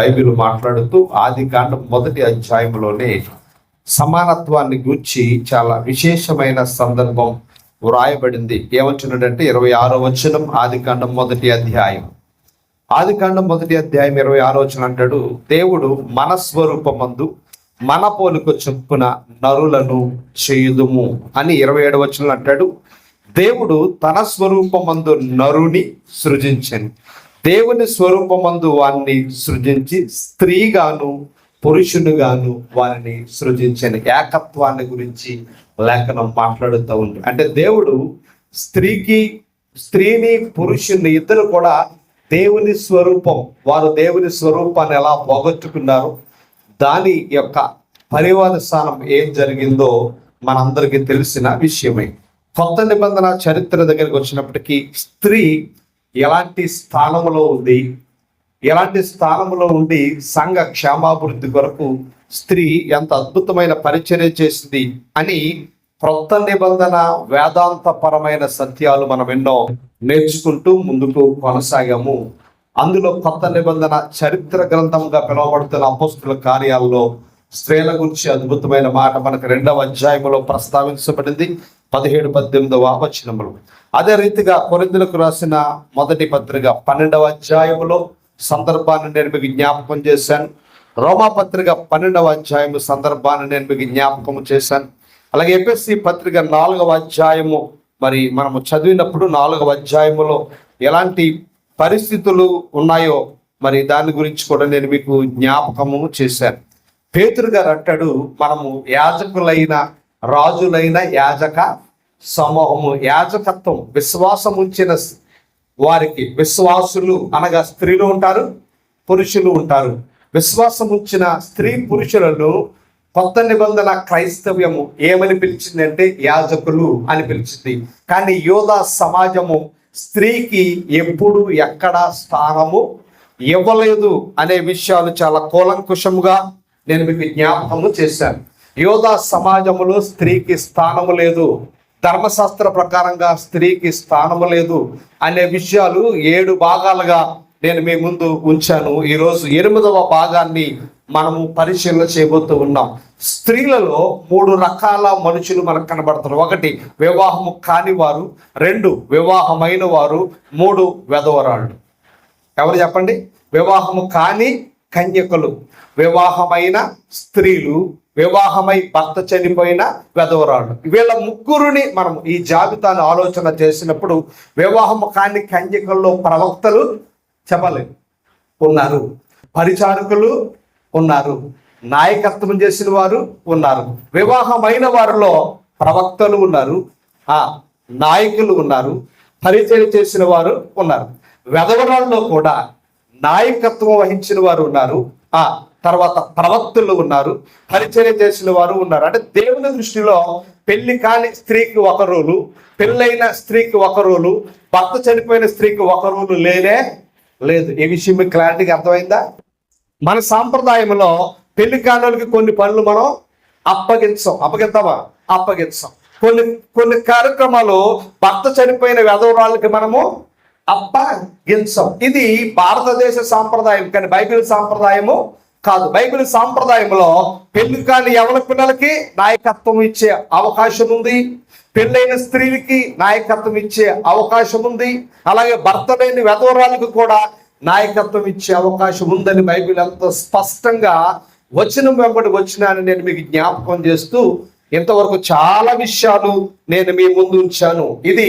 Bible మాట్లాడుతూ ఆది కాండం మొదటి అధ్యాయంలోనే సమానత్వాన్ని గూర్చి చాలా విశేషమైన సందర్భం వ్రాయబడింది. ఏమంటున్నాడంటే ఇరవై ఆరో వచనం ఆది కాండం మొదటి అధ్యాయం. ఆది కాండం మొదటి అధ్యాయం ఇరవై ఆరో వచనం అంటాడు దేవుడు మన స్వరూపమందు మన పోలుకు చొప్పున నరులను చేయుదుము అని ఇరవై ఏడు వచనం అంటాడు. దేవుడు తన స్వరూపమందు నరుని సృజించను. దేవుని స్వరూపమందు వారిని సృజించి స్త్రీగాను పురుషునిగాను వారిని సృజించని ఏకత్వాన్ని గురించి లేఖనం మాట్లాడుతూ ఉంది. అంటే దేవుడు స్త్రీకి స్త్రీని పురుషుని ఇద్దరు కూడా దేవుని స్వరూపం వారు దేవుని స్వరూపాన్ని ఎలా పోగొట్టుకున్నారు దాని యొక్క పరివారస్థానం ఏం జరిగిందో మనందరికీ తెలిసిన విషయమే. కొత్త నిబంధన చరిత్ర దగ్గరికి వచ్చినప్పటికీ స్త్రీ ఎలాంటి స్థానంలో ఉంది ఎలాంటి స్థానంలో ఉండి సంఘ క్షేమాభివృద్ధి కొరకు స్త్రీ ఎంత అద్భుతమైన పరిచర్య చేసింది అని క్రొత్త నిబంధన వేదాంతపరమైన సత్యాలు మనం ఎన్నో నేర్చుకుంటూ ముందుకు కొనసాగాము. అందులో కొత్త నిబంధన చరిత్ర గ్రంథంగా పిలువబడుతున్న అపోస్తుల కార్యాల్లో స్త్రీల గురించి అద్భుతమైన మాట మనకు రెండవ అధ్యాయంలో ప్రస్తావించబడింది. పదిహేడు పద్దెనిమిదవ వచనములు. అదే రీతిగా కొరిందులకు రాసిన మొదటి పత్రిక పన్నెండవ అధ్యాయములో సందర్భాన్ని నేను మీకు జ్ఞాపకం చేశాను. రోమాపత్రిక పన్నెండవ అధ్యాయము సందర్భాన్ని నేను మీకు జ్ఞాపకం చేశాను. అలాగే ఎపిఎస్సి పత్రిక నాలుగవ అధ్యాయము మరి మనము చదివినప్పుడు నాలుగవ అధ్యాయములో ఎలాంటి పరిస్థితులు ఉన్నాయో మరి దాని గురించి కూడా నేను మీకు జ్ఞాపకము చేశాను. పేతురు గారు అంటాడు మనము యాజకులైన రాజులైన యాజక సమూహము యాజకత్వం విశ్వాసం ఉంచిన వారికి విశ్వాసులు అనగా స్త్రీలు ఉంటారు పురుషులు ఉంటారు. విశ్వాసం ఉంచిన స్త్రీ పురుషులను కొత్త నిబంధన క్రైస్తవ్యము ఏమని పిలిచిందంటే యాజకులు అని పిలిచింది. కానీ యోధ సమాజము స్త్రీకి ఎప్పుడు ఎక్కడ స్థానము ఇవ్వలేదు అనే విషయాలు చాలా కూలంకుషముగా నేను మీకు జ్ఞాపకము చేశాను. యోధా సమాజంలో స్త్రీకి స్థానము లేదు. ధర్మశాస్త్ర ప్రకారంగా స్త్రీకి స్థానము లేదు అనే విషయాలు ఏడు భాగాలుగా నేను మీ ముందు ఉంచాను. ఈరోజు ఎనిమిదవ భాగాన్ని మనము పరిశీలన చేయబోతూ ఉన్నాం. స్త్రీలలో మూడు రకాల మనుషులు మనకు కనబడతారు. ఒకటి వివాహము కాని వారు రెండు వివాహమైన వారు. మూడు వెధవరాళ్ళు ఎవరు చెప్పండి? వివాహము కాని కన్యకలు. వివాహమైన స్త్రీలు వివాహమై భర్త చనిపోయిన వెధవరాళ్ళు వీళ్ళ ముగ్గురుని మనం ఈ జాబితాను ఆలోచన చేసినప్పుడు వివాహము కాని కన్యకల్లో ప్రవక్తలు చెప్పలేదు. ఉన్నారు. పరిచారకులు ఉన్నారు. నాయకత్వం చేసిన వారు ఉన్నారు. వివాహమైన వారిలో ప్రవక్తలు ఉన్నారు. ఆ నాయకులు ఉన్నారు. పరిచయం చేసిన వారు ఉన్నారు. వెధవరాల్లో కూడా నాయకత్వం వహించిన వారు ఉన్నారు. ఆ తర్వాత ప్రవక్తులు ఉన్నారు పరిచర్య చేసిన వారు ఉన్నారు. అంటే దేవుని దృష్టిలో పెళ్ళి కాని స్త్రీకి ఒక రోలు పెళ్ళైన స్త్రీకి ఒక రోలు భర్త చనిపోయిన స్త్రీకి ఒక రోలు లేనే లేదు. ఈ విషయం మీకు క్లారిటీగా అర్థమైందా? మన సాంప్రదాయంలో పెళ్ళి కానులకి కొన్ని పనులు మనం అప్పగించాం. అప్పగిద్దామా? అప్పగించాం. కొన్ని కొన్ని కార్యక్రమాలు భర్త చనిపోయిన వెధవరాళ్ళకి మనము అప్పగించం. ఇది భారతదేశ సాంప్రదాయం. కానీ బైబిల్ సాంప్రదాయము కాదు బైబిల్ సాంప్రదాయంలో పెళ్ళి కాని యవన పిల్లలకి నాయకత్వం ఇచ్చే అవకాశం ఉంది. పెళ్ళైన స్త్రీలకి నాయకత్వం ఇచ్చే అవకాశం ఉంది. అలాగే భర్త లేని వెధవరాలకు కూడా నాయకత్వం ఇచ్చే అవకాశం ఉందని బైబిల్ ఎంతో స్పష్టంగా వచనం వెంబడి వచ్చినానని నేను మీకు జ్ఞాపకం చేస్తూ ఇంతవరకు చాలా విషయాలు నేను మీ ముందు ఉంచాను. ఇది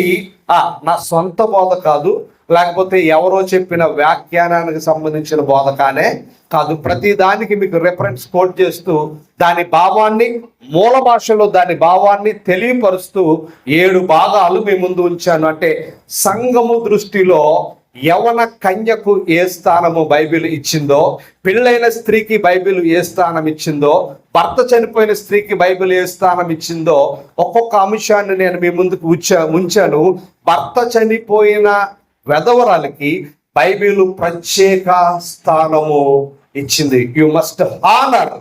ఆ నా సొంత బోధ కాదు లేకపోతే ఎవరో చెప్పిన వ్యాఖ్యానానికి సంబంధించిన బోధ కానే కాదు ప్రతి దానికి మీకు రెఫరెన్స్ కోట్ చేస్తూ దాని భావాన్ని మూల భాషలో దాని భావాన్ని తెలియపరుస్తూ ఏడు భాగాలు మీ ముందు ఉంచాను. అంటే సంఘము దృష్టిలో యవన కన్యకు ఏ స్థానము బైబిల్ ఇచ్చిందో పెళ్ళైన స్త్రీకి బైబిల్ ఏ స్థానం ఇచ్చిందో భర్త చనిపోయిన స్త్రీకి బైబిల్ ఏ స్థానం ఇచ్చిందో ఒక్కొక్క అంశాన్ని నేను మీ ముందుకు ఉంచా ఉంచాను. భర్త చనిపోయిన వెధవరాలకి బైబిల్ ప్రత్యేక స్థానము ఇచ్చింది. యు మస్ట్ హానర్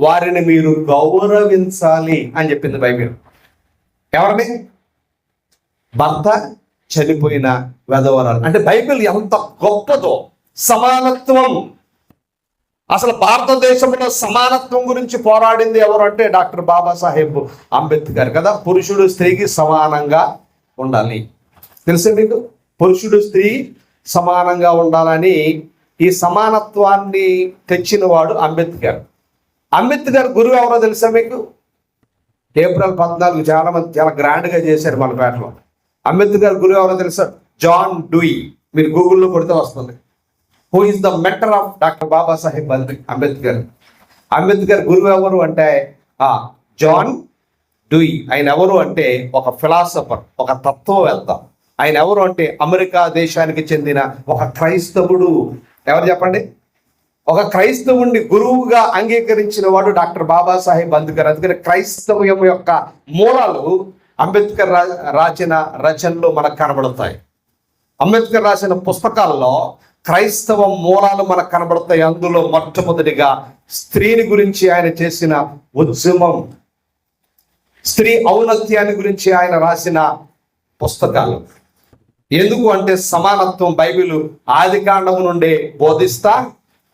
వారిని మీరు గౌరవించాలి అని చెప్పింది బైబిల్. ఎవరిని? భర్త చనిపోయిన వెధవరాలు అంటే బైబిల్ ఎంత గొప్పదో సమానత్వం. అసలు భారతదేశంలో సమానత్వం గురించి పోరాడింది ఎవరు అంటే డాక్టర్ బాబాసాహెబ్ అంబేద్కర్ కదా. పురుషుడు స్త్రీకి సమానంగా ఉండాలి. తెలుసే మీకు? పురుషుడు స్త్రీ సమానంగా ఉండాలని ఈ సమానత్వాన్ని తెచ్చిన వాడు అంబేద్కర్ అంబేద్కర్ గురువు ఎవరో తెలుసా మీకు? ఏప్రిల్ పద్నాలుగు చాలా మంది చాలా గ్రాండ్గా చేశారు మన పేటలో. అంబేద్కర్ గురువు ఎవరో తెలుసా? John Dewey. మీరు గూగుల్లో కొడితే వస్తుంది. Who is the mentor of doctor Babasaheb Ambedkar? Ambedkar గురువు ఎవరు అంటే ఆ జాన్ డూయి. ఆయన ఎవరు అంటే ఒక ఫిలాసఫర్ ఒక తత్వవేత్త. ఆయన ఎవరు అంటే అమెరికా దేశానికి చెందిన ఒక క్రైస్తవుడు. ఎవరు చెప్పండి? ఒక క్రైస్తవుణ్ణి గురువుగా అంగీకరించిన వాడు డాక్టర్ బాబాసాహెబ్ అంబేద్కర్ అందుకని క్రైస్తవ్యం యొక్క మూలాలు అంబేద్కర్ రా- రాసిన రచనలు మనకు కనబడతాయి. అంబేద్కర్ రాసిన పుస్తకాల్లో క్రైస్తవ మూలాలు మనకు కనబడతాయి. అందులో మొట్టమొదటిగా స్త్రీని గురించి ఆయన చేసిన ఉద్యమం స్త్రీ ఔన్నత్యాన్ని గురించి ఆయన రాసిన పుస్తకాలు. ఎందుకు అంటే సమానత్వం బైబిల్ ఆది కాండము నుండే బోధిస్తా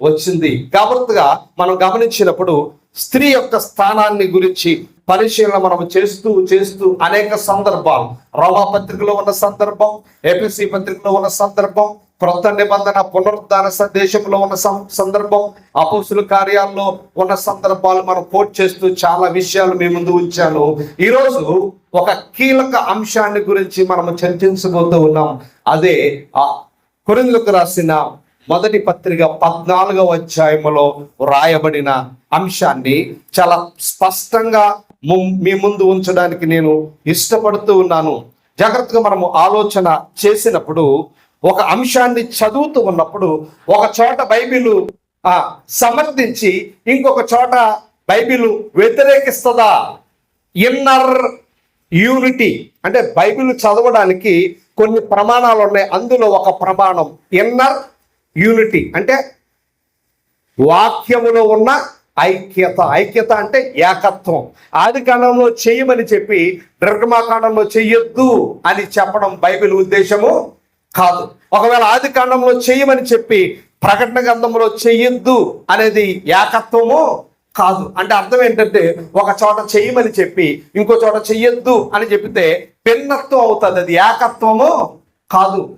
వచ్చింది. కాబట్టిగా మనం గమనించినప్పుడు స్త్రీ యొక్క స్థానాన్ని గురించి పరిశీలన మనం చేస్తూ చేస్తూ అనేక సందర్భాలు. రోమా పత్రికలో ఉన్న సందర్భం ఏపీసీ పత్రికలో ఉన్న సందర్భం క్రొత్త నిబంధన పునరుద్ధాన సందేశంలో ఉన్న సందర్భం అపోసుల కార్యాల్లో ఉన్న సందర్భాలు మనం కోట్ చేస్తూ చాలా విషయాలు మీ ముందు ఉంచాను. ఈరోజు ఒక కీలక అంశాన్ని గురించి మనం చర్చించబోతూ ఉన్నాం. అదే ఆ కొరిందులకు రాసిన మొదటి పత్రిక పద్నాలుగవ అధ్యాయంలో రాయబడిన అంశాన్ని చాలా స్పష్టంగా ము- మీ ముందు ఉంచడానికి నేను ఇష్టపడుతూ ఉన్నాను. జాగ్రత్తగా మనము ఆలోచన చేసినప్పుడు ఒక అంశాన్ని చదువుతూ ఉన్నప్పుడు ఒక చోట బైబిలు సమర్థించి ఇంకొక చోట బైబిలు వ్యతిరేకిస్తుందా? Inner unity. అంటే బైబిల్ చదవడానికి కొన్ని ప్రమాణాలు ఉన్నాయి. అందులో ఒక ప్రమాణం ఇన్నర్ యూనిటీ. అంటే వాక్యములో ఉన్న ఐక్యత. ఐక్యత అంటే ఏకత్వం. ఆది కాలంలో చేయమని చెప్పి నిర్గమాకాండంలో చెయ్యొద్దు అని చెప్పడం బైబిల్ ఉద్దేశము. కాదు. ఒకవేళ ఆది కాండంలో చేయమని చెప్పి ప్రకటన గ్రంథంలో చెయ్యొద్దు అనేది ఏకత్వము కాదు. అంటే అర్థం ఏంటంటే ఒక చోట చెయ్యమని చెప్పి ఇంకో చోట చెయ్యొద్దు అని చెప్తే భిన్నత్వం అవుతుంది. అది ఏకత్వము కాదు.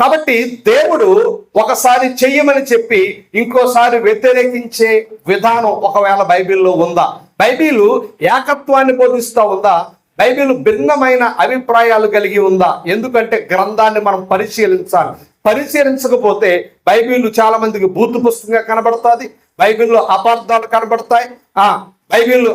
కాబట్టి దేవుడు ఒకసారి చెయ్యమని చెప్పి ఇంకోసారి వ్యతిరేకించే విధానం ఒకవేళ బైబిల్లో ఉందా? బైబిల్ ఏకత్వాన్ని బోధిస్తూ ఉందా? బైబిల్ భిన్నమైన అభిప్రాయాలు కలిగి ఉందా? ఎందుకంటే గ్రంథాన్ని మనం పరిశీలించాలి. పరిశీలించకపోతే బైబిల్ చాలా మందికి బూతు పుస్తకంగా కనబడుతుంది బైబిల్లో అపార్థాలు కనబడతాయి ఆ బైబిల్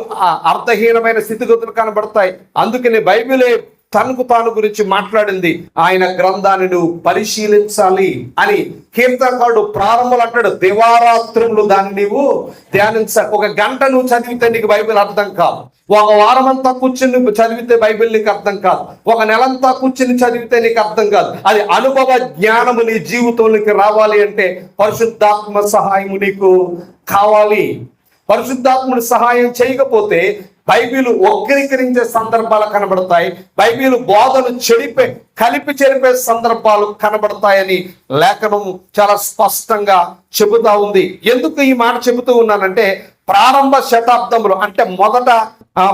అర్థహీనమైన స్థితిగతులు కనబడతాయి. అందుకని బైబిలే తనకు తాను గురించి మాట్లాడింది. ఆయన గ్రంథాన్ని నువ్వు పరిశీలించాలి అని కీర్తనకారుడు ప్రారంభలు అంటాడు. దివారాత్రులు దాన్ని నీవు ధ్యానించ ఒక గంట నువ్వు చదివితే నీకు బైబిల్ అర్థం కాదు. ఒక వారం అంతా కూర్చుని చదివితే బైబిల్ నీకు అర్థం కాదు. ఒక నెలంతా కూర్చుని చదివితే నీకు అర్థం కాదు. అది అనుభవ జ్ఞానము నీ జీవితంలోకి రావాలి అంటే పరిశుద్ధాత్మ సహాయము నీకు కావాలి. పరిశుద్ధాత్ముడి సహాయం చేయకపోతే బైబిల్ వక్రీకరించే సందర్భాలు కనబడతాయి. బైబిల్ బోధలు చెడిపే కలిపి చెరిపే సందర్భాలు కనబడతాయని లేఖనం చాలా స్పష్టంగా చెబుతా ఉంది. ఎందుకు ఈ మాట చెబుతూ ఉన్నానంటే ప్రారంభ శతాబ్దంలో అంటే మొదట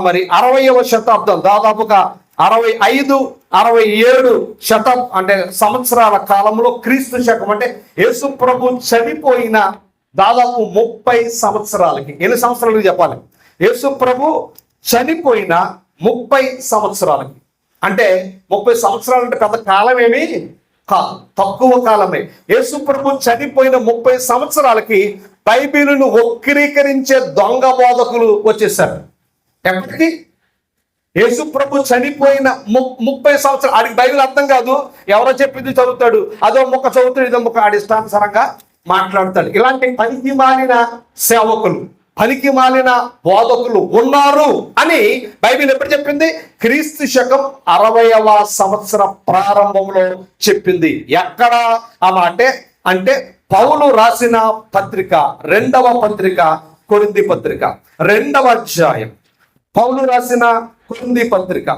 మరి అరవయవ శతాబ్దం దాదాపుగా అరవై ఐదు అరవై ఏడు శతం అంటే సంవత్సరాల కాలంలో క్రీస్తు శకం అంటే యేసు ప్రభు చనిపోయిన దాదాపు ముప్పై సంవత్సరాలకి ఎన్ని సంవత్సరాలకి చెప్పాలి? యేసు ప్రభు చనిపోయిన ముప్పై సంవత్సరాలకి. అంటే ముప్పై సంవత్సరాలు అంటే పెద్ద కాలమేమి కాదు తక్కువ కాలమే. యేసు ప్రభు చనిపోయిన ముప్పై సంవత్సరాలకి బైబిలును వక్రీకరించే దొంగ బోధకులు వచ్చేసారు ఎప్పటికీ యేసు ప్రభు చనిపోయిన ము- ముప్పై సంవత్సరాలు ఆడికి బైబిల్ అర్థం కాదు. ఎవరో చెప్పింది చదువుతాడు. అదో ముక్క చదువుతాడు ఇదో ముక్క ఆడి ఇష్టానుసారంగా మాట్లాడతాడు. ఇలాంటి పనికి మారిన సేవకులు. పనికి మాలిన బోధకులు ఉన్నారు అని బైబిల్ ఎప్పుడు చెప్పింది? క్రీస్తు శకం అరవయవ సంవత్సర ప్రారంభంలో చెప్పింది. ఎక్కడ? అలా అంటే అంటే పౌలు రాసిన పత్రిక రెండవ పత్రిక కొరింది పత్రిక. రెండవ అధ్యాయం. పౌలు రాసిన కొరింది పత్రిక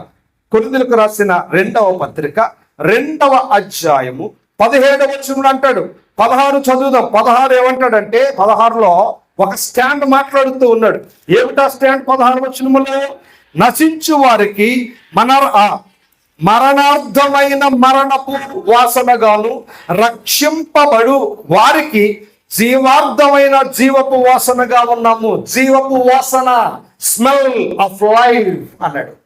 కొరిందులకు రాసిన రెండవ పత్రిక రెండవ అధ్యాయము. పదిహేడవ వచనంలో అంటాడు పదహారు చదువుదాం. పదహారు ఏమంటాడంటే పదహారులో ఒక స్టాండ్ మాట్లాడుతూ ఉన్నాడు. ఏమిటా స్టాండ్? పదహారు వచ్చినములో నశించు వారికి మన మరణార్థమైన మరణపు వాసనగాను రక్షింపబడు వారికి జీవార్థమైన జీవపు వాసనగా ఉన్నాము. జీవపు వాసన స్మెల్ ఆఫ్ లైఫ్ అన్నాడు.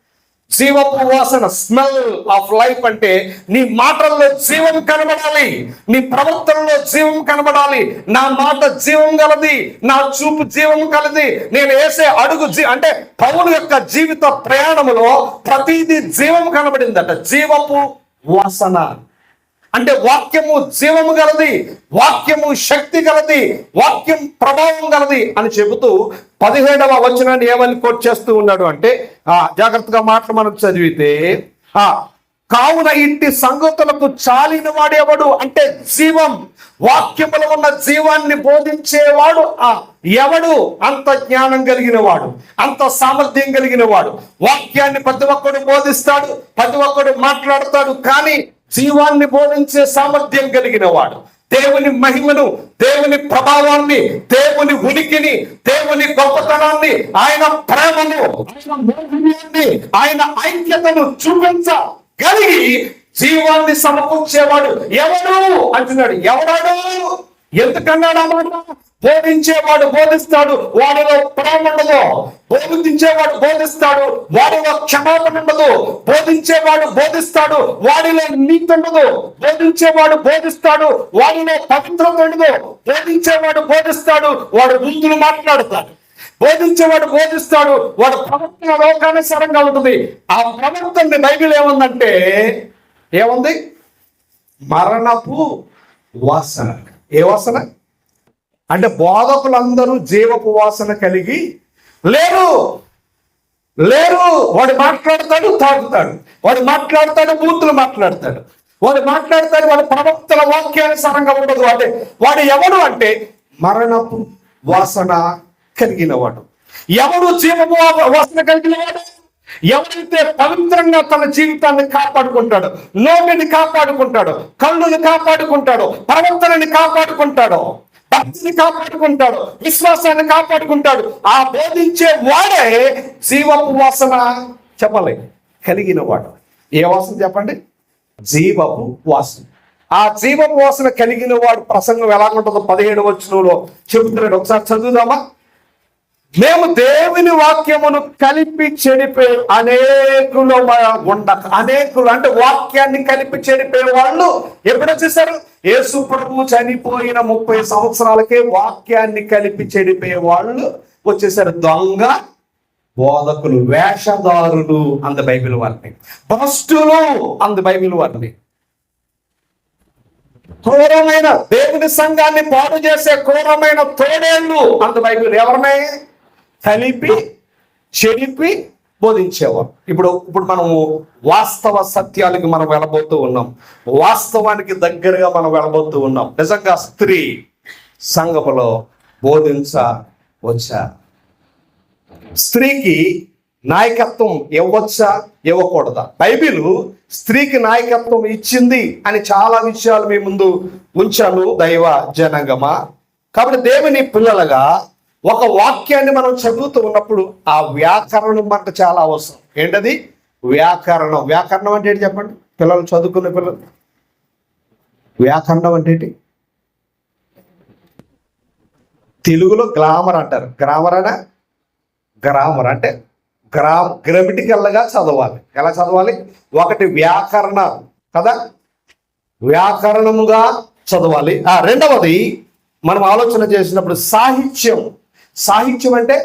జీవపు వాసన స్మెల్ ఆఫ్ లైఫ్ అంటే నీ మాటల్లో జీవం కనబడాలి నీ ప్రవర్తనలో జీవం కనబడాలి. నా మాట జీవం గలది నా చూపు జీవం కలది నేను వేసే అడుగు జీ అంటే పౌలు యొక్క జీవిత ప్రయాణములో ప్రతిదీ జీవం కనబడిందట. జీవపు వాసన. అంటే వాక్యము జీవము గలది వాక్యము శక్తి గలది వాక్యం ప్రభావం గలది అని చెబుతూ పదిహేడవ వచనాన్ని ఏమని కోట్ చేస్తూ ఉన్నాడు అంటే ఆ జాగ్రత్తగా మాటలు మనం చదివితే ఆ కావున ఇంటి సంగతులకు చాలిన వాడేవాడు అంటే జీవం. వాక్యములో ఉన్న జీవాన్ని బోధించేవాడు ఆ ఎవడు? అంత జ్ఞానం కలిగిన వాడు అంత సామర్థ్యం కలిగిన వాడు వాక్యాన్ని ప్రతి ఒక్కడు బోధిస్తాడు ప్రతి ఒక్కడు మాట్లాడతాడు కానీ జీవాన్ని బోధించే సామర్థ్యం కలిగిన వాడు దేవుని మహిమను దేవుని ప్రభావాన్ని దేవుని ఉనికిని దేవుని గొప్పతనాన్ని ఆయన ప్రేమను ఆయన ఆయన ఐక్యతను చూపించగలిగి జీవాన్ని సమకూర్చేవాడు ఎవడు? అంటున్నాడు ఎవడాడు? ఎందుకన్నాడు ఆ మాట బోధించేవాడు బోధిస్తాడు వాడిలో ప్రేమ ఉండదు. బోధించేవాడు బోధిస్తాడు వాడిలో క్షమాపణ ఉండదు. బోధించేవాడు బోధిస్తాడు వాడిలో నీతి ఉండదు. బోధించేవాడు బోధిస్తాడు వాడిలో పవిత్రత ఉండదు. బోధించేవాడు బోధిస్తాడు వాడు ముందులు మాట్లాడతాడు. బోధించేవాడు బోధిస్తాడు వాడు ప్రవర్తన లోకానుసారంగా ఉంటుంది. ఆ ప్రవర్తన బైబిల్ ఏముందంటే ఏముంది? మరణపు వాసన. ఏ వాసన? అంటే బోధకులందరూ జీవపు వాసన కలిగి లేరు. లేరు. వాడు మాట్లాడతాడు తాగుతాడు. వాడు మాట్లాడతాడు బూతులు మాట్లాడతాడు. వాడు మాట్లాడతాడు వాడు ప్రవక్తల వాక్యానుసారంగా ఉండదు. అంటే వాడు ఎవడు అంటే మరణపు వాసన కలిగిన వాడు. ఎవడు జీవపు వాసన కలిగిన వాడు? ఎవరైతే పవిత్రంగా తన జీవితాన్ని కాపాడుకుంటాడో నోటిని కాపాడుకుంటాడో కళ్ళుని కాపాడుకుంటాడో ప్రవర్తనని కాపాడుకుంటాడో భక్తిని కాపాడుకుంటాడు విశ్వాసాన్ని కాపాడుకుంటాడు ఆ బోధించే వాడే జీవపు వాసన చెప్పలే కలిగిన వాడు. ఏ వాసన చెప్పండి? జీవపు వాసన ఆ జీవపు వాసన కలిగిన వాడు ప్రసంగం ఎలా ఉంటుందో పదిహేడు వచ్చినలో చెబుతున్నాడు ఒకసారి చదువుదామా? మేము దేవుని వాక్యమును కలిపి చెడిపే అనేకులు ఉండక అనేకులు అంటే వాక్యాన్ని కలిపి చెడిపే వాళ్ళు ఎప్పుడు వచ్చేసారు యేసు ప్రభు చనిపోయిన ముప్పై సంవత్సరాలకే వాక్యాన్ని కలిపి చెడిపే వాళ్ళు వచ్చేసారు. దొంగ బోధకులు వేషధారులు అంద బైబిల్ వారిని. భ్రష్టులు అంద బైబిల్ వారిని. క్రూరమైన దేవుని సంఘాన్ని పాడు చేసే క్రూరమైన తోడేళ్ళు అంత బైబిల్ ఎవరినే? కలిపి చెడిపి బోధించేవారు. ఇప్పుడు ఇప్పుడు మనము వాస్తవ సత్యాలకి మనం వెళ్ళబోతూ ఉన్నాం. వాస్తవానికి దగ్గరగా మనం వెళ్ళబోతూ ఉన్నాం. నిజంగా స్త్రీ సంఘములో బోధించ వచ్చా స్త్రీకి నాయకత్వం ఇవ్వచ్చా ఇవ్వకూడదా? బైబిల్ స్త్రీకి నాయకత్వం ఇచ్చింది అని చాలా విషయాలు మీ ముందు ఉంచాను దైవ జనగమ. కాబట్టి దేవుని పిల్లలుగా ఒక వాక్యాన్ని మనం చదువుతూ ఉన్నప్పుడు ఆ వ్యాకరణం మనకు చాలా అవసరం. ఏంటది? వ్యాకరణం. వ్యాకరణం అంటే ఏంటి చెప్పండి? పిల్లలు చదువుకునే పిల్లలు. వ్యాకరణం అంటే ఏంటి? తెలుగులో గ్లామర్ అంటారు. గ్రామర్ అనా? గ్రామర్ అంటే గ్రా గ్రమిటికల్గా చదవాలి. ఎలా చదవాలి? ఒకటి వ్యాకరణ. కదా? వ్యాకరణముగా చదవాలి. ఆ రెండవది మనం ఆలోచన చేసినప్పుడు సాహిత్యం. సాహిత్యం అంటే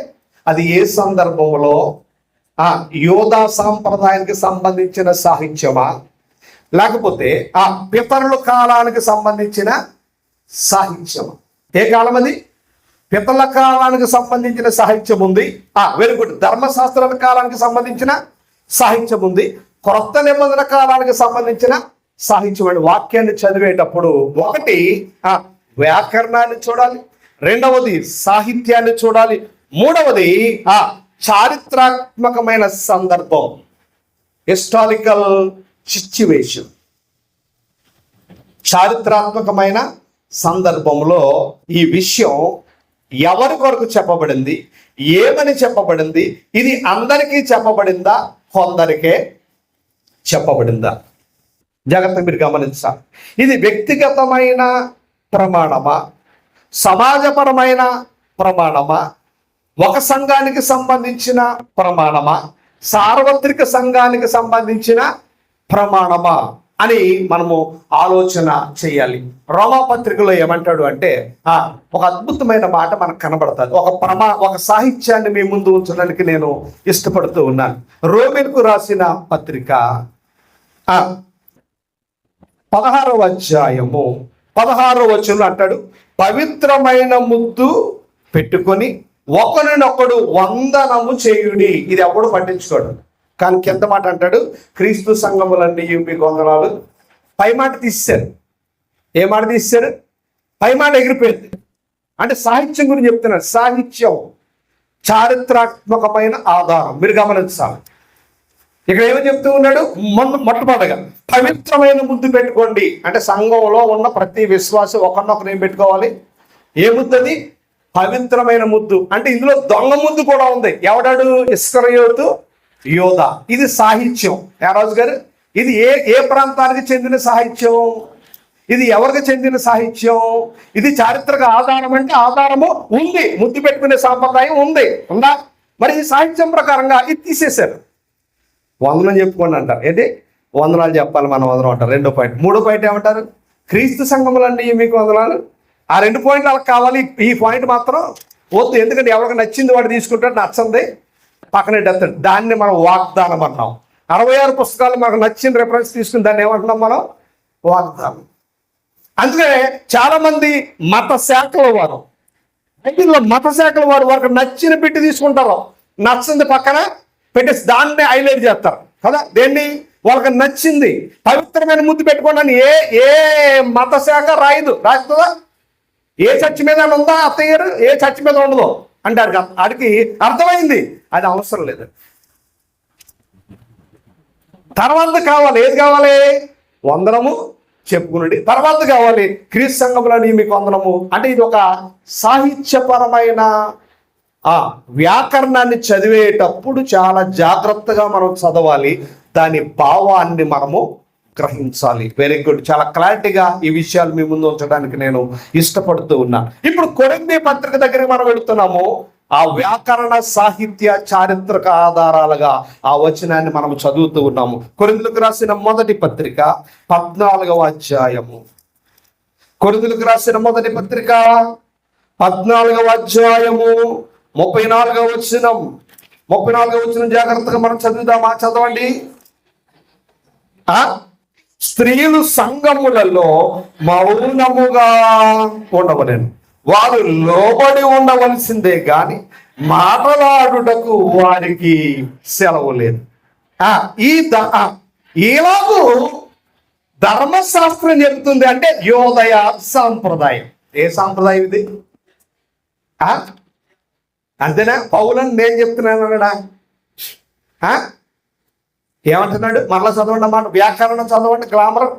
అది ఏ సందర్భంలో? ఆ యోధా సాంప్రదాయానికి సంబంధించిన సాహిత్యమా? లేకపోతే ఆ పితరుల కాలానికి సంబంధించిన సాహిత్యమా? ఏ కాలం అది? పితల కాలానికి సంబంధించిన సాహిత్యం ఉంది ఆ వెరీ గుడ్. ధర్మశాస్త్రాల కాలానికి సంబంధించిన సాహిత్యం ఉంది కొత్త నిబంధన కాలానికి సంబంధించిన సాహిత్యం వాక్యాన్ని చదివేటప్పుడు ఒకటి ఆ వ్యాకరణాన్ని చూడాలి. రెండవది సాహిత్యాన్ని చూడాలి. మూడవది ఆ చారిత్రాత్మకమైన సందర్భం. హిస్టారికల్ సిచ్యువేషన్ చారిత్రాత్మకమైన సందర్భంలో ఈ విషయం ఎవరి కొరకు చెప్పబడింది? ఏమని చెప్పబడింది? ఇది అందరికీ చెప్పబడిందా? కొందరికే చెప్పబడిందా? జాగ్రత్త మీరు గమనించాలి. ఇది వ్యక్తిగతమైన ప్రమాణమా? సమాజపరమైన ప్రమాణమా? ఒక సంఘానికి సంబంధించిన ప్రమాణమా? సార్వత్రిక సంఘానికి సంబంధించిన ప్రమాణమా? అని మనము ఆలోచన చేయాలి. రోమాపత్రికలో ఏమంటాడు అంటే ఒక అద్భుతమైన మాట మనకు కనబడుతుంది. ఒక ప్రమా ఒక సాహిత్యాన్ని మీ ముందు ఉంచడానికి నేను ఇష్టపడుతూ ఉన్నాను. రోమిన్కు రాసిన పత్రిక పదహారవ అధ్యాయము పదహారవ వచనంలో అంటాడు పవిత్రమైన ముద్దు పెట్టుకొని ఒకరినొకడు వందనము చేయుడి. ఇది ఎవడు పట్టించుకోడు. కానీ కింద మాట అంటాడు క్రీస్తు సంఘములన్నీ మీకు వందనాలు పై మాట తీశారు ఏ మాట తీశారు పై మాట ఎగిరిపోయింది. అంటే సాహిత్యం గురించి చెప్తున్నారు సాహిత్యం చారిత్రాత్మకమైన ఆధారం. మీరు గమనించాలి. ఇక్కడ ఏమని చెప్తూ ఉన్నాడు? మొన్న మొట్టమొదటిగా పవిత్రమైన ముద్దు పెట్టుకోండి. అంటే సంఘంలో ఉన్న ప్రతి విశ్వాసం ఒకరినొకరు ఏం పెట్టుకోవాలి? ఏ ముద్దు అది? పవిత్రమైన ముద్దు. అంటే ఇందులో దొంగ ముద్దు కూడా ఉంది. ఎవడాడు? ఇస్కరయోతు యోధ ఇది సాహిత్యం. యారాజు గారు? ఇది ఏ ఏ ప్రాంతానికి చెందిన సాహిత్యం? ఇది ఎవరికి చెందిన సాహిత్యం? ఇది చారిత్రక ఆధారం అంటే ఆధారము ఉంది. ముద్దు పెట్టుకునే సాంప్రదాయం ఉంది. ఉందా? మరి ఈ సాహిత్యం ప్రకారంగా ఇది తీసేశారు. వందనం చెప్పుకోండి అంటారు. ఏంటి? వందనాలు చెప్పాలి మనం వందనం అంటారు. రెండో పాయింట్. మూడో పాయింట్ ఏమంటారు? క్రీస్తు సంఘములండి మీకు వందనాలు. ఆ రెండు పాయింట్లు వాళ్ళకి కావాలి. ఈ పాయింట్ మాత్రం వద్దు. ఎందుకంటే ఎవరికి నచ్చింది వాడు తీసుకుంటాడు నచ్చంది పక్కన డెత్. దాన్ని మనం వాగ్దానం అంటాం అరవై ఆరు పుస్తకాలు మనకు నచ్చిన రెఫరెన్స్ తీసుకుని దాన్ని ఏమంటున్నాం మనం? వాగ్దానం. అందుకనే చాలా మంది మత శాఖల వారు బైబిల్లో మత శాఖల వారు వారికి నచ్చిన పెట్టి తీసుకుంటారు. నచ్చింది పక్కన పెట్టేసి దాన్నే హైలైట్ చేస్తారు. కదా? దేన్ని? వాళ్ళకి నచ్చింది. పవిత్రమైన ముద్దు పెట్టుకోండి. ఏ ఏ మత శాఖ రాయదు. రాస్తుందా ఏ చర్చి మీద ఉందా అత్తయ్య గారు? ఏ చర్చి మీద ఉండదు. అంటారు అడికి అర్థమైంది. అది అవసరం లేదు. తర్వాత కావాలి. ఏది కావాలి? వందనము చెప్పుకునండి. తర్వాత కావాలి. క్రీస్తు సంఘంలో మీకు వందనము. అంటే ఇది ఒక సాహిత్యపరమైన ఆ వ్యాకరణాన్ని చదివేటప్పుడు చాలా జాగ్రత్తగా మనం చదవాలి. దాని భావాన్ని మనము గ్రహించాలి. వెరీ గుడ్ చాలా క్లారిటీగా ఈ విషయాలు మీ ముందు ఉంచడానికి నేను ఇష్టపడుతూ ఉన్నా. ఇప్పుడు కొరింది పత్రిక దగ్గరికి మనం వెళుతున్నాము. ఆ వ్యాకరణ సాహిత్య చారిత్రక ఆధారాలుగా ఆ వచనాన్ని మనం చదువుతూ ఉన్నాము. కొరిందులకు రాసిన మొదటి పత్రిక పద్నాలుగవ అధ్యాయము. కొరిందులకు రాసిన మొదటి పత్రిక పద్నాలుగవ అధ్యాయము. ముప్పై నాలుగో వచ్చిన ముప్పై నాలుగో వచ్చిన జాగ్రత్తగా మనం చదువుదామా చదవండి. ఆ? స్త్రీలు సంఘములలో మౌనముగా ఉండవలేను. వారు లోబడి ఉండవలసిందే గాని మాటలాడుటకు వారికి సెలవు లేదు. ఆ ఈ ద ఆ, ఈలాగు ధర్మశాస్త్రం చెప్తుంది అంటే యోదయ సాంప్రదాయం. ఏ సాంప్రదాయం ఇది? ఆ? అంతేనా? పౌలని నేను చెప్తున్నాను అన్నాడా? ఆ? ఏమంటున్నాడు? మరలా చదవండి అన్నమాట వ్యాకరణం చదవండి గ్రామర్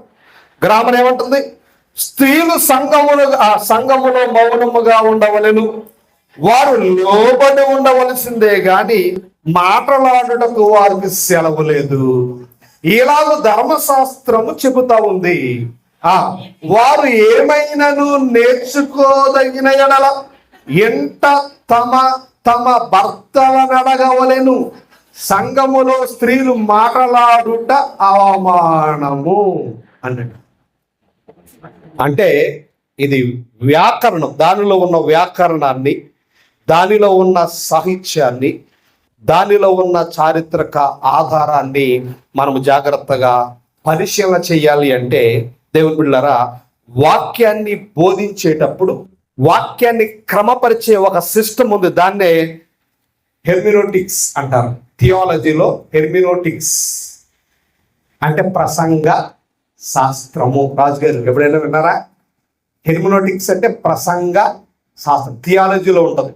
గ్రామర్ ఏమంటుంది? స్త్రీలు సంఘములు ఆ సంఘములో మౌనముగా ఉండవలెను. వారు లోబడి ఉండవలసిందే గాని మాటలాడుటకు వారికి సెలవు లేదు. ఇలాగ ధర్మశాస్త్రము చెబుతా ఉంది. ఆ వారు ఏమైనాను నేర్చుకోదగిన ఎడల ఎంత తమ తమ భర్తలను అడగవలెను. సంఘములో స్త్రీలు మాట్లాడుట అవమానము అన్నాడు అంటే ఇది వ్యాకరణం. దానిలో ఉన్న వ్యాకరణాన్ని దానిలో ఉన్న సాహిత్యాన్ని దానిలో ఉన్న చారిత్రక ఆధారాన్ని మనము జాగ్రత్తగా పరిశీలన చేయాలి అంటే దేవుని బిళ్ళరా వాక్యాన్ని బోధించేటప్పుడు వాక్యాన్ని క్రమపరిచే ఒక సిస్టమ్ ఉంది. దాన్నే హెర్మినోటిక్స్ అంటారు. థియాలజీలో హెర్మినోటిక్స్ అంటే ప్రసంగ శాస్త్రము. రాజుగారు ఎప్పుడైనా విన్నారా? హెర్మినోటిక్స్ అంటే ప్రసంగ శాస్త్రం. థియాలజీలో ఉంటుంది.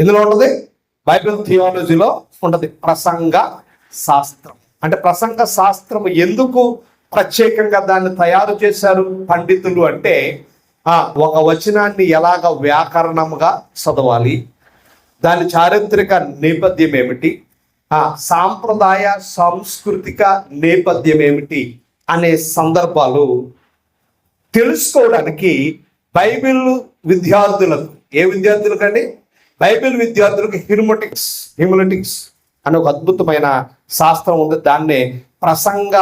ఎందులో ఉంటుంది? బైబిల్ థియాలజీలో ఉంటుంది. ప్రసంగ శాస్త్రం. అంటే ప్రసంగ శాస్త్రం ఎందుకు ప్రత్యేకంగా దాన్ని తయారు చేశారు? పండితులు అంటే ఒక వచనాన్ని ఎలాగ వ్యాకరణముగా చదవాలి? దాని చారిత్రక నేపథ్యం ఏమిటి? సాంప్రదాయ సాంస్కృతిక నేపథ్యం ఏమిటి? అనే సందర్భాలు తెలుసుకోవడానికి బైబిల్ విద్యార్థులకు ఏ విద్యార్థులకు అండి బైబిల్ విద్యార్థులకు హ్యూమటిక్స్ హిమోలటిక్స్ అనే ఒక అద్భుతమైన శాస్త్రం ఉంది. దాన్నే ప్రసంగ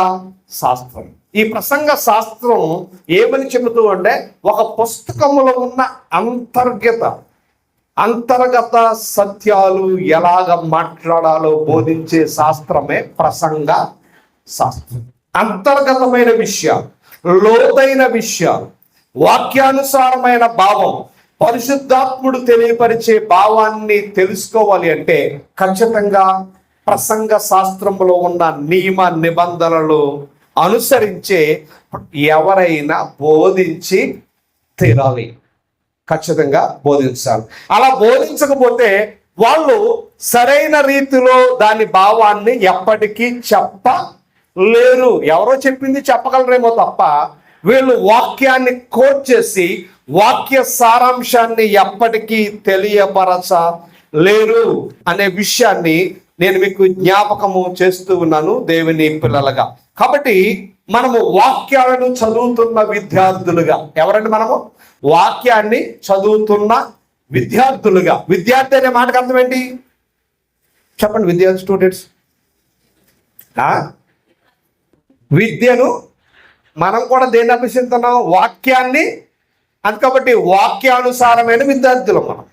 శాస్త్రం. ఈ ప్రసంగ శాస్త్రం ఏమని చెబుతూ అంటే ఒక పుస్తకములో ఉన్న అంతర్గత అంతర్గత సత్యాలు ఎలాగ మాట్లాడాలో బోధించే శాస్త్రమే ప్రసంగ శాస్త్రం. అంతర్గతమైన విషయాలు లోతైన విషయాలు వాక్యానుసారమైన భావం పరిశుద్ధాత్ముడు తెలియపరిచే భావాన్ని తెలుసుకోవాలి అంటే ఖచ్చితంగా ప్రసంగ శాస్త్రంలో ఉన్న నియమ నిబంధనలు అనుసరించే ఎవరైనా బోధించి తీరాలి. ఖచ్చితంగా బోధించాలి. అలా బోధించకపోతే వాళ్ళు సరైన రీతిలో దాని భావాన్ని ఎప్పటికీ చెప్పలేరు. ఎవరో చెప్పింది చెప్పగలరేమో తప్ప వీళ్ళు వాక్యాన్ని కోట్ చేసి వాక్య సారాంశాన్ని ఎప్పటికీ తెలియపరచలేరు అనే విషయాన్ని నేను మీకు జ్ఞాపకము చేస్తూ ఉన్నాను దేవుని పిల్లలుగా. కాబట్టి మనము వాక్యాలను చదువుతున్న విద్యార్థులుగా. ఎవరండి మనము? వాక్యాన్ని చదువుతున్న విద్యార్థులుగా. విద్యార్థి అనే మాటకు అర్థం ఏంటి? చెప్పండి విద్యార్థి స్టూడెంట్స్. విద్యను మనం కూడా దేన్ని అభ్యసిస్తున్నాం వాక్యాన్ని. అది కాబట్టి వాక్యానుసారమైన విద్యార్థులు మనం.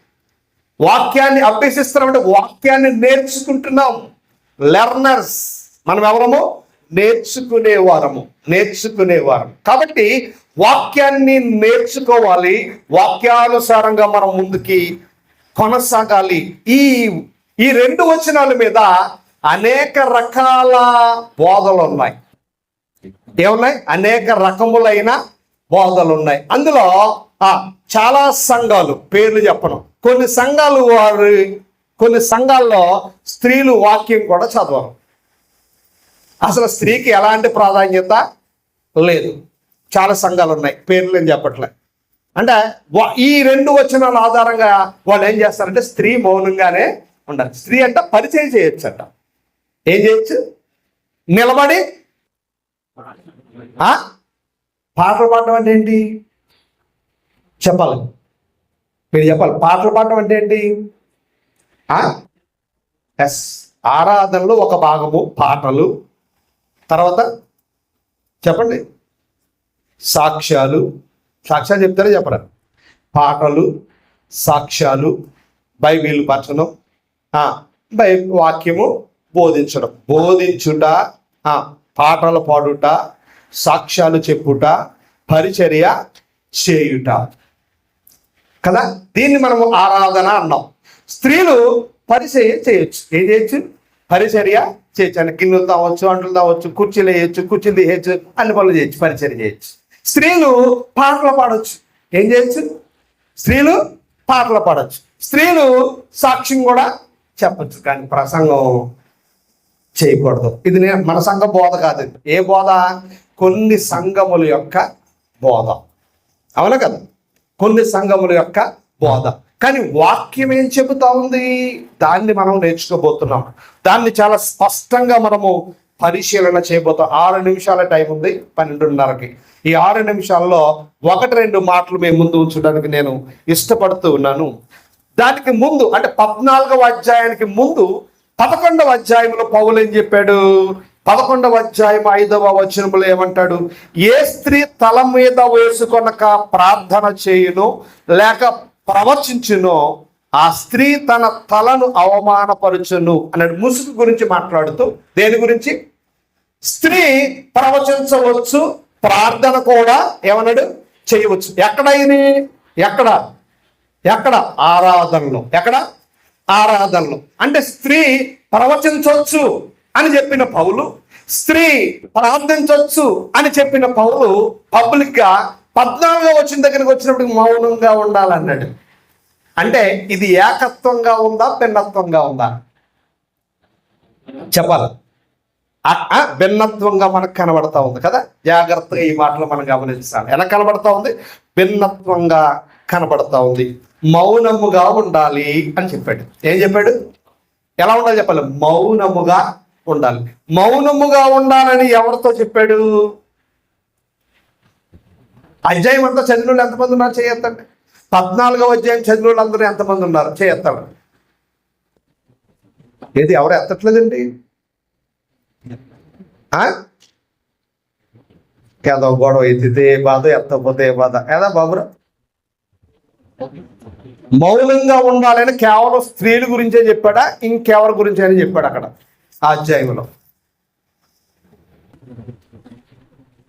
వాక్యాన్ని అభ్యసిస్తున్నాం అంటే వాక్యాన్ని నేర్చుకుంటున్నాం. లెర్నర్స్. మనం ఎవరము నేర్చుకునే వారము నేర్చుకునే వారం. కాబట్టి వాక్యాన్ని నేర్చుకోవాలి. వాక్యానుసారంగా మనం ముందుకి కొనసాగాలి. ఈ ఈ రెండు వచనాల మీద అనేక రకాల బోధలు ఉన్నాయి ఏమున్నాయి? అనేక రకములైన బోధలు ఉన్నాయి అందులో చాలా సంఘాలు పేర్లు చెప్పను. కొన్ని సంఘాలు వారు కొన్ని సంఘాల్లో స్త్రీలు వాక్యం కూడా చదవరు. అసలు స్త్రీకి ఎలాంటి ప్రాధాన్యత లేదు. చాలా సంఘాలు ఉన్నాయి. పేర్లు నేను చెప్పట్లే. అంటే ఈ రెండు వచనాల ఆధారంగా వాళ్ళు ఏం చేస్తారంటే స్త్రీ మౌనంగానే ఉండాలి. స్త్రీ అంట పరిచయం చేయొచ్చు అంట ఏం చేయొచ్చు? నిలబడి పాటలు పాడడం అంటే ఏంటి? చెప్పాలి. మీరు చెప్పాలి. పాటలు పాడడం అంటే ఏంటి? ఎస్. ఆరాధనలో ఒక భాగము పాటలు తర్వాత చెప్పండి. సాక్ష్యాలు. సాక్ష్యాలు చెప్తారా చెప్పరా? పాటలు సాక్ష్యాలు బైబిల్ పఠనం బై వాక్యము బోధించడం. బోధించుట పాటలు పాడుట సాక్ష్యాలు చెప్పుట పరిచర్య చేయుట. కదా? దీన్ని మనము ఆరాధన అన్నాం. స్త్రీలు పరిచర్య చేయొచ్చు. ఏం చేయొచ్చు? పరిచర్య చేయొచ్చు గిన్నెలు తావచ్చు అంటులు తావచ్చు కుర్చీలు వేయచ్చు కుర్చీలు తీయచ్చు అన్ని పనులు చేయొచ్చు పరిచర్య చేయొచ్చు. స్త్రీలు పాటలు పాడొచ్చు. ఏం చేయొచ్చు? స్త్రీలు పాటలు పాడొచ్చు. స్త్రీలు సాక్ష్యం కూడా చెప్పచ్చు కానీ ప్రసంగం చేయకూడదు. ఇది నేను మన సంఘ బోధ కాదు ఏ బోధ? కొన్ని సంఘముల యొక్క బోధ. అవునా కదా? కొన్ని సంఘముల యొక్క బోధ. కానీ వాక్యం ఏం చెబుతా ఉంది? దాన్ని మనం నేర్చుకోబోతున్నాం. దాన్ని చాలా స్పష్టంగా మనము పరిశీలన చేయబోతాం. ఆరు నిమిషాల టైం ఉంది పన్నెండున్నరకి. ఈ ఆరు నిమిషాల్లో ఒకటి రెండు మాటలు మేము ముందు ఉంచడానికి నేను ఇష్టపడుతూ ఉన్నాను. దానికి ముందు అంటే పద్నాలుగవ అధ్యాయానికి ముందు పదకొండవ అధ్యాయంలో పౌలు ఏం చెప్పాడు? పదకొండవ అధ్యాయం ఐదవ వచనములో ఏమంటాడు? ఏ స్త్రీ తల మీద వేసుకొనక ప్రార్థన చేయును లేక ప్రవచించునో ఆ స్త్రీ తన తలను అవమానపరచును అనే ముసుగు గురించి మాట్లాడుతూ దేని గురించి? స్త్రీ ప్రవచించవచ్చు ప్రార్థన కూడా ఏమన్నాడు? చేయవచ్చు. ఎక్కడ ఎక్కడ? ఎక్కడ? ఆరాధనలో. ఎక్కడ? ఆరాధనలో. అంటే స్త్రీ ప్రవచించవచ్చు అని చెప్పిన పౌలు స్త్రీ ప్రార్థించవచ్చు అని చెప్పిన పౌలు పబ్లిక్గా పద్నాలుగో వచ్చిన దగ్గరికి వచ్చినప్పుడు మౌనంగా ఉండాలన్నాడు. అంటే ఇది ఏకత్వంగా ఉందా భిన్నత్వంగా ఉందా? చెప్పాలి. భిన్నత్వంగా మనకు కనబడతా ఉంది కదా? జాగ్రత్తగా ఈ మాటలు మనం గమనించాలి. ఎలా కనబడతా ఉంది? భిన్నత్వంగా కనబడతా ఉంది. మౌనముగా ఉండాలి అని చెప్పాడు. ఏం చెప్పాడు? ఎలా ఉండాలి చెప్పాలి? మౌనముగా ఉండాలి. మౌనముగా ఉండాలని ఎవరితో చెప్పాడు? అధ్యాయం అంతా చదివిన వాళ్ళు ఎంతమంది ఉన్నారు చేయొద్దండి. పద్నాలుగో అధ్యాయం చదివిన వాళ్ళు అందరూ ఎంతమంది ఉన్నారు చేయొత్తాడు ఏది ఎవరు ఎత్తట్లేదండి? ఆ? ఏదో గొడవ ఎత్తితే ఏ బాధ ఎత్తకపోతే ఏ బాధ. ఏదా బాబురా? మౌనంగా ఉండాలని కేవలం స్త్రీల గురించే చెప్పాడా? ఇంకెవరి గురించి అని చెప్పాడు అక్కడ ఆ అధ్యాయంలో.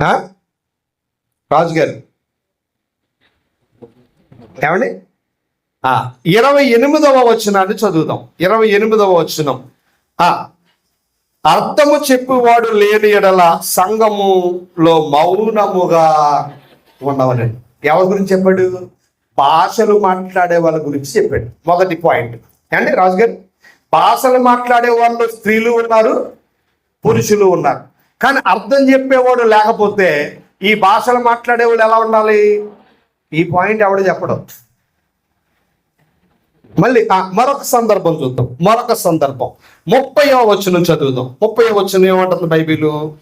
ఆ? రాజు గారు ఏమండి ఇరవై ఎనిమిదవ వచనాన్ని చదువుదాం. ఇరవై ఎనిమిదవ వచనం. ఆ అర్థము చెప్పువాడు లేని ఎడల సంఘములో మౌనముగా ఉండవనండి ఎవరి గురించి చెప్పాడు? భాషలు మాట్లాడే వాళ్ళ గురించి చెప్పాడు. మొదటి పాయింట్ అండి రాజుగారు? భాషలు మాట్లాడే వాళ్ళు స్త్రీలు ఉన్నారు పురుషులు ఉన్నారు. కానీ అర్థం చెప్పేవాడు లేకపోతే ఈ భాషలు మాట్లాడేవాళ్ళు ఎలా ఉండాలి? ఈ పాయింట్ ఎవడు చెప్పడం. మళ్ళీ మరొక సందర్భం చూద్దాం. మరొక సందర్భం. ముప్పయో వచనం చదువుదాం. ముప్పయో వచనం ఏమంటుంది బైబిలు?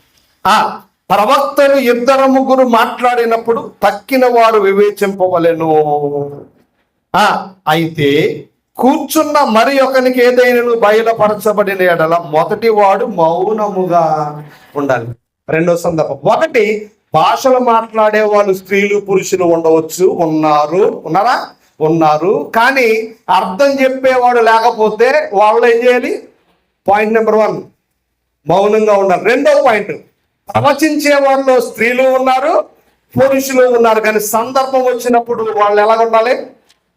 ఆ ప్రవక్తలు ఇద్దరు ముగ్గురు మాట్లాడినప్పుడు తక్కిన వారు వివేచింపవలెను. ఆ అయితే కూర్చున్న మరి ఒకనికి ఏదైనా బయలుపరచబడిన ఎడల మొదటి వాడు మౌనముగా ఉండాలి. రెండో సందర్భం. ఒకటి భాషలు మాట్లాడే వాళ్ళు స్త్రీలు పురుషులు ఉండవచ్చు. ఉన్నారు. ఉన్నారా? ఉన్నారు. కానీ అర్థం చెప్పేవాడు లేకపోతే వాళ్ళు ఏం చేయాలి? పాయింట్ నెంబర్ వన్ మౌనంగా ఉండాలి. రెండో పాయింట్ ప్రవచించే వాళ్ళు స్త్రీలు ఉన్నారు పురుషులు ఉన్నారు. కానీ సందర్భం వచ్చినప్పుడు వాళ్ళు ఎలా ఉండాలి?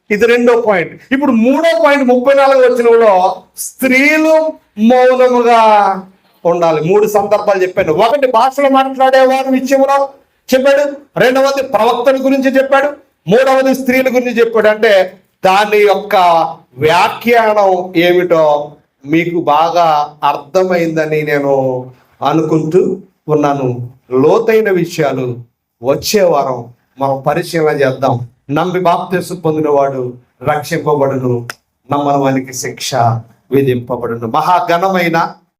ఇది రెండో పాయింట్ ఇప్పుడు మూడో పాయింట్ ముప్పై నాలుగు వచ్చినప్పుడు స్త్రీలు మౌనముగా ఉండాలి. మూడు సందర్భాలు చెప్పాను. ఒకటి భాషలో మాట్లాడేవారు విషయంలో చెప్పాడు. రెండవది ప్రవక్తల గురించి చెప్పాడు. మూడవది స్త్రీల గురించి చెప్పాడు. అంటే దాని యొక్క వ్యాఖ్యానం ఏమిటో మీకు బాగా అర్థమైందని నేను అనుకుంటూ ఉన్నాను. లోతైన విషయాలు వచ్చే వారం మనం పరిశీలన చేద్దాం. నమ్మి బాప్తీసు పొందినవాడు రక్షింపబడును. నమ్మని వానికి శిక్ష విధింపబడును. మహాఘనమైన